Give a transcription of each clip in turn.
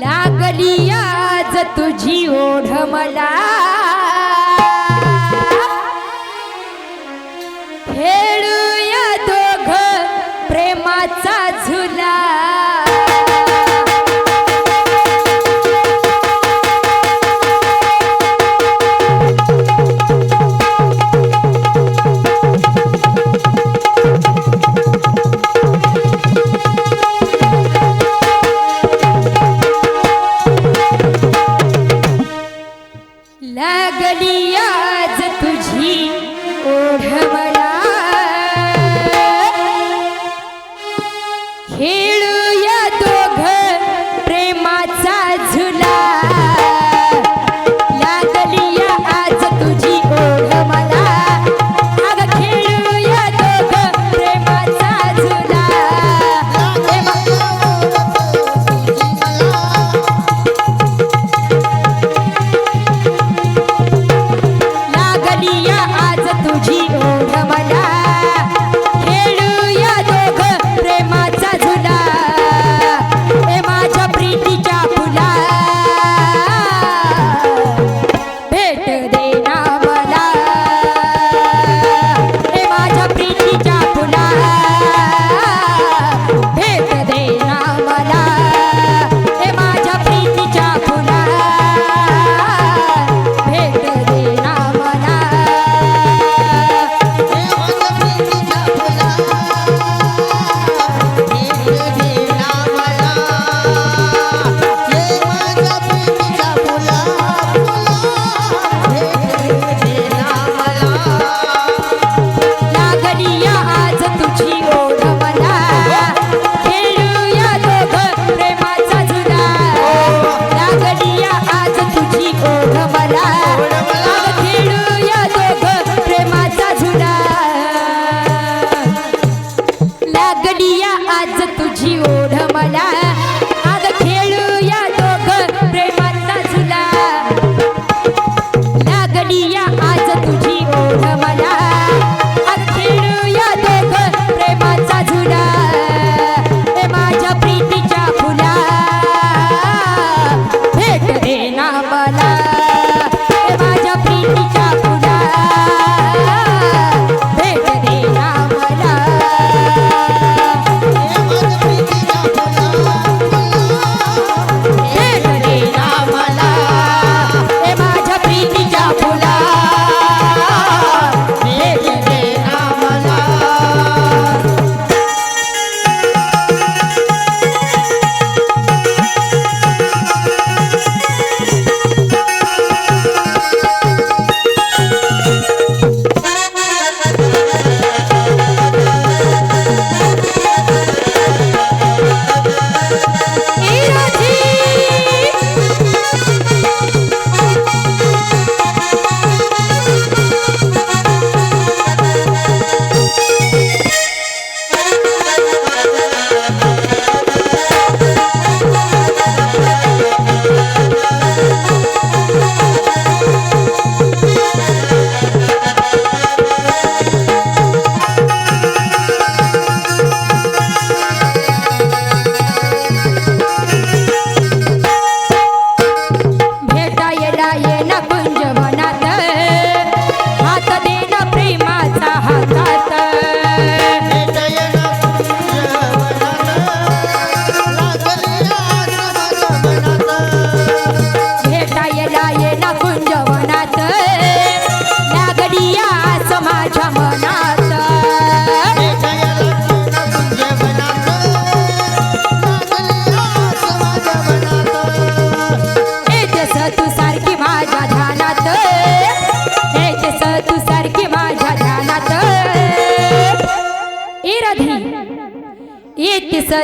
लागली आज तुझी ओढ मला. आज तुझी ओढ मला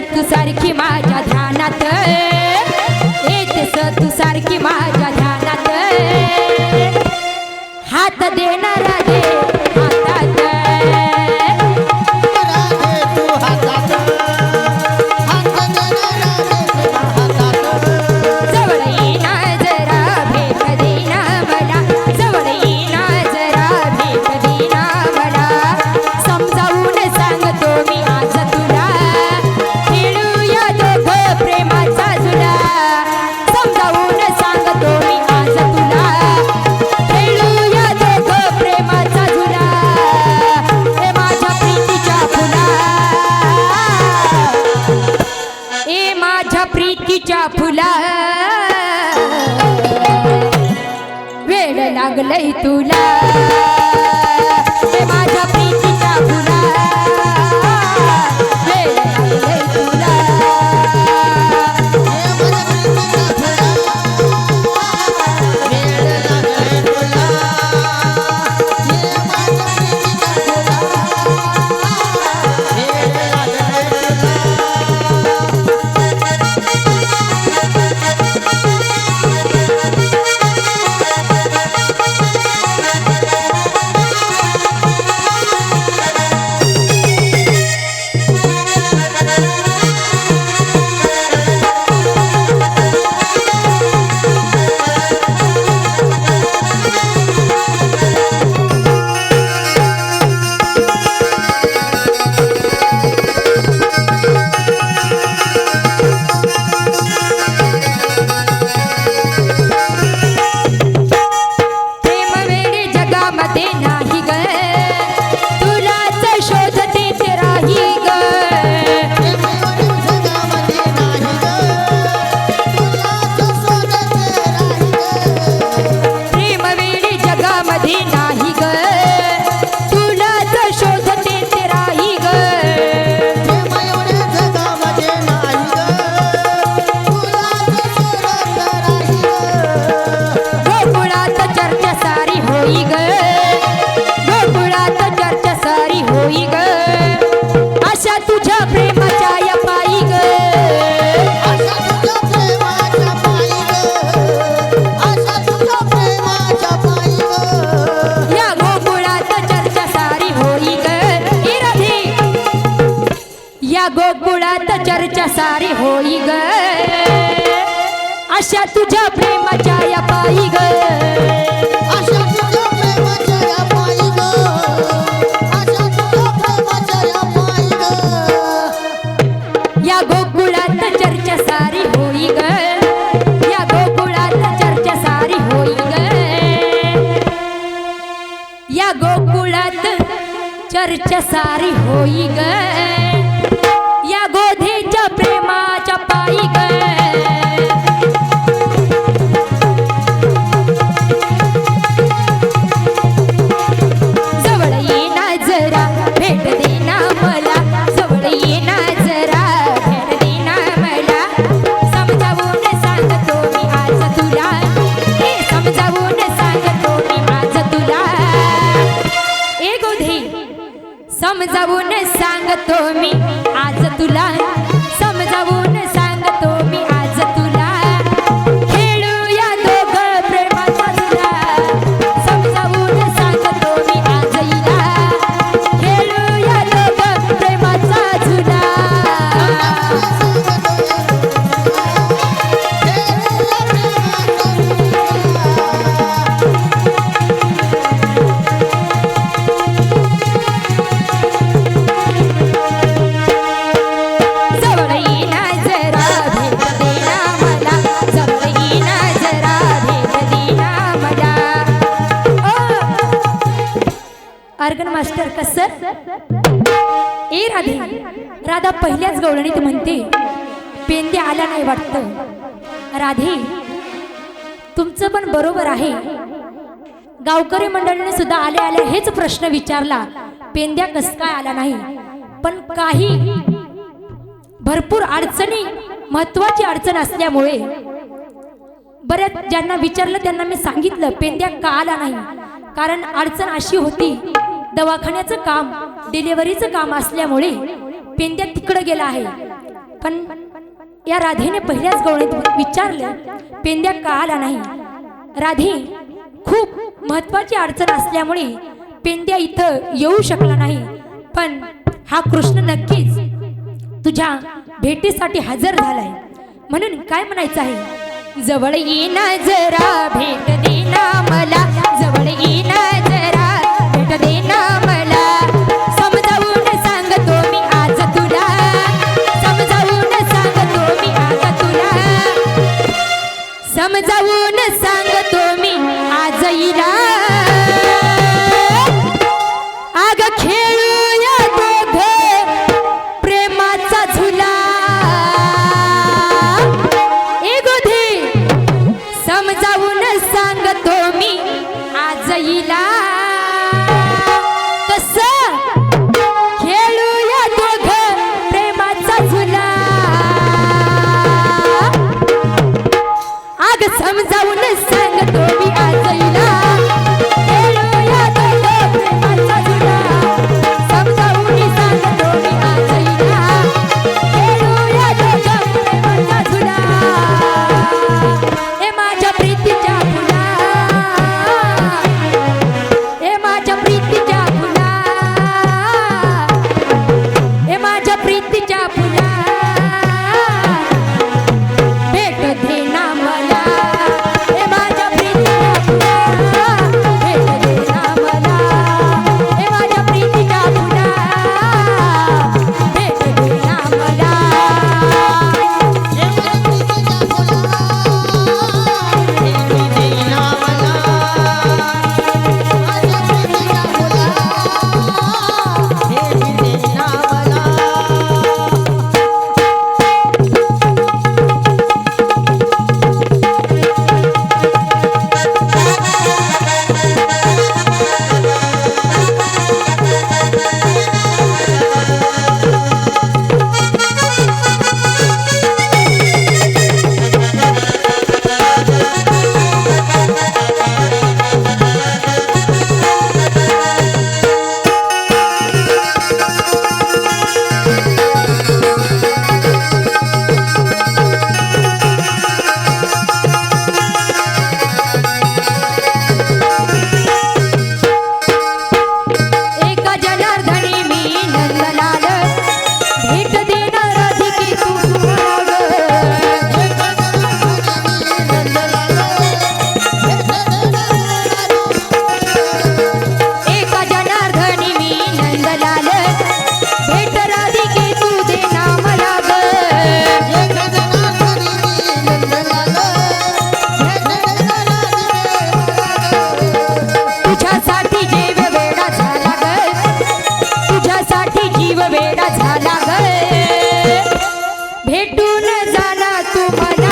तू सारखी माझ्या ध्यानात. येतेस तू सारखी माझ्या ध्यानात. हात देणारा তুলা अशा तुझ्या प्रेमाच्या या पायी ग. या गोकुळात चर्चा सारी होई ग. या गोकुळात चर्चा सारी होई ग. या गोकुळात चर्चा सारी होई ग. तुम्ही. मी आज तुला सर. ए राधे. राधा पहिल्याच गवळणीत म्हणते पेंदे आला नाही वाटतं. राधे तुमचं पण बरोबर आहे. गावकरी मंडळीने सुद्धा आले आले हेच प्रश्न विचारला पेंद्या कस काय आला नाही? पण काही भरपूर अडचणी महत्वाची अडचण असल्यामुळे बऱ्याच ज्यांना विचारलं त्यांना मी सांगितलं पेंद्या का आला नाही? कारण अडचण अशी होती दवाखान्याचं काम डिलिव्हरीचं काम असल्यामुळे पेंद्या तिकडं गेला आहे. पण या राधेने पहिल्याच गवळीत विचारलं पेंद्या का आला नाही? राधे खूप महत्वाची अडचण असल्यामुळे पेंद्या इथं येऊ शकला नाही. पण हा कृष्ण नक्कीच तुझ्या भेटीसाठी हजर झालाय. म्हणून काय म्हणायचं आहे? जवळ ये ना जरा भेट देना भेटून झाला तुम्हाला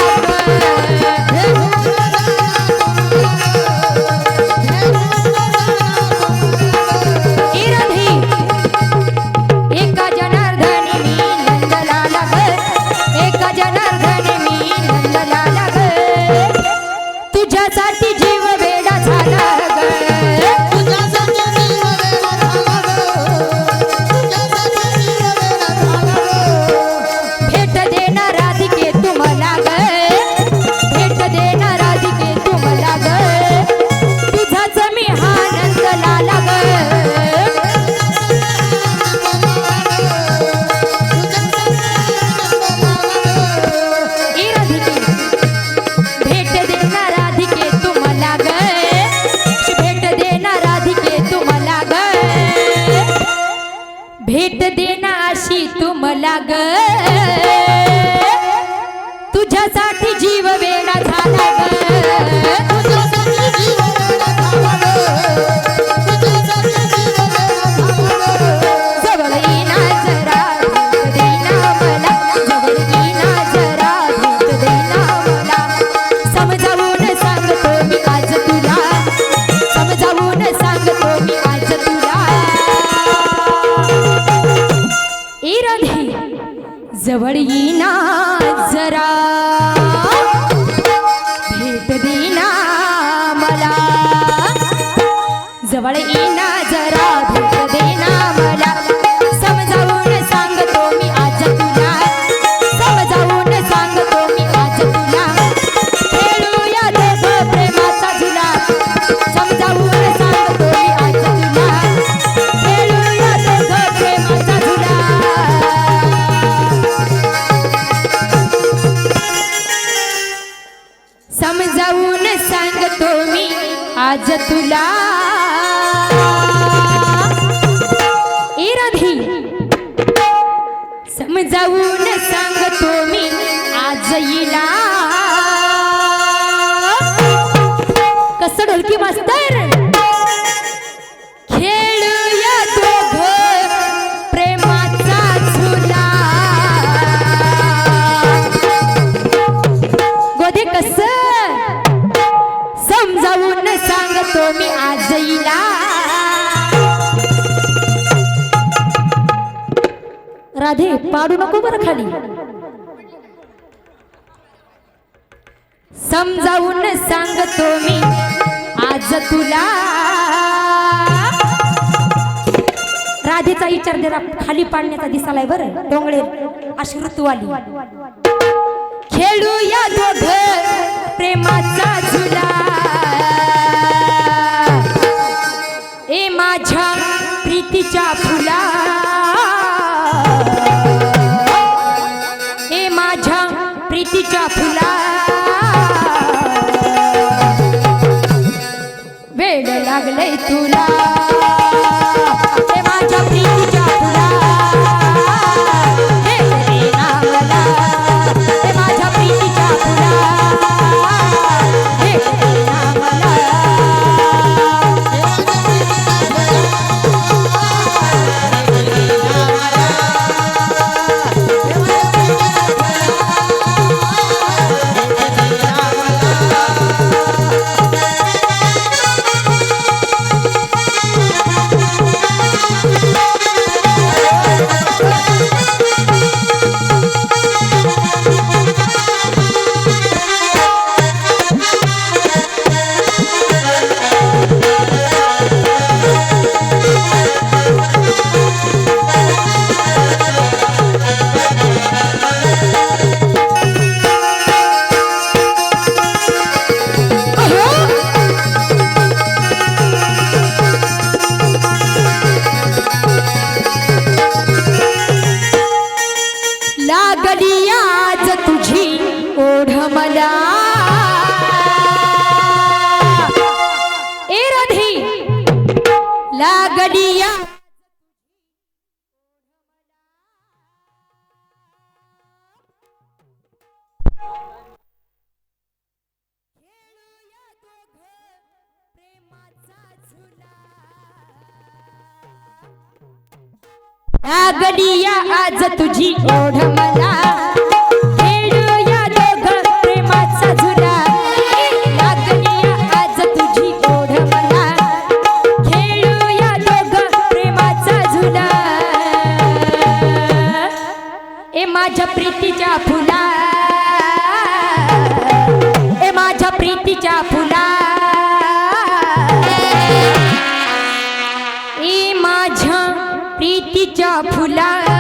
देतो मी आज तुला राधेचा विचार जरा खाली पाडण्याचा दिसालाय बरं. डोंगळे अशी ऋतू आली. खेळूया दोघ करिया गडिया आज तुझी ओढ मला माझ्या प्रीतीच्या फुला. ए माझ्या प्रीतीच्या फुला. ए माझ्या प्रीतीच्या फुला.